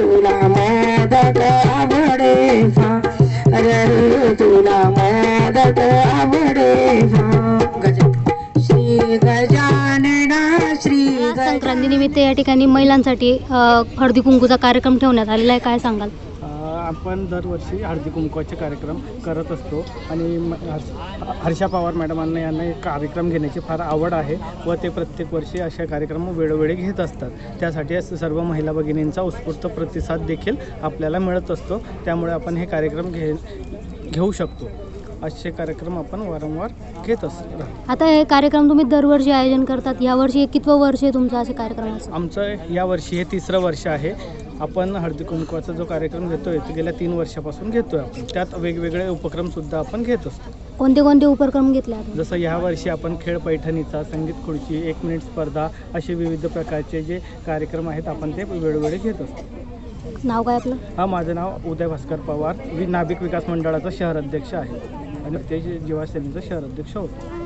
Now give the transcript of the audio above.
मोदक आवडे अरे तुला मोदक आवडे गज श्री गजानना श्री या संक्रांतीनिमित्त या ठिकाणी महिलांसाठी हळदी कुंकूचा कार्यक्रम ठेवण्यात आलेला आहे. काय सांगाल? आपण दरवर्षी हळदी कुंकवाचे कार्यक्रम करत असतो. आणि म- हर्ष- पवार मॅडमांना यांना एक कार्यक्रम घेण्याची फार आवड आहे व ते प्रत्येक वर्षी अशा कार्यक्रम वेळोवेळी घेत असतात. त्यासाठी सर्व महिला भगिनींचा उत्स्फूर्त प्रतिसाद देखील आपल्याला मिळत असतो. त्यामुळे आपण हे कार्यक्रम घे घेऊ शकतो. असे कार्यक्रम आपण वारंवार घेत असतो आता हे कार्यक्रम तुम्ही दरवर्षी आयोजन करतात. यावर्षी कितवं वर्ष आहे तुमचं असे कार्यक्रम आमचं यावर्षी हे तिसरं वर्ष आहे. आपण हळदी कुंकवाचा जो कार्यक्रम घेतोय तो गेल्या तीन वर्षापासून घेतोय आपण. त्यात वेगवेगळे उपक्रमसुद्धा आपण घेत असतो. कोणते कोणते उपक्रम घेतले जसं ह्या वर्षी आपण खेळ पैठणीचा संगीत खुर्ची एक मिनिट स्पर्धा असे विविध प्रकारचे जे कार्यक्रम आहेत आपण ते वेळोवेळी घेत असतो. नाव काय आपलं? हा माझं नाव उदय भास्कर पवार. नाभिक विकास मंडळाचा शहर अध्यक्ष आहे. आणि ते जीवासेनेचा शहर अध्यक्ष होतो.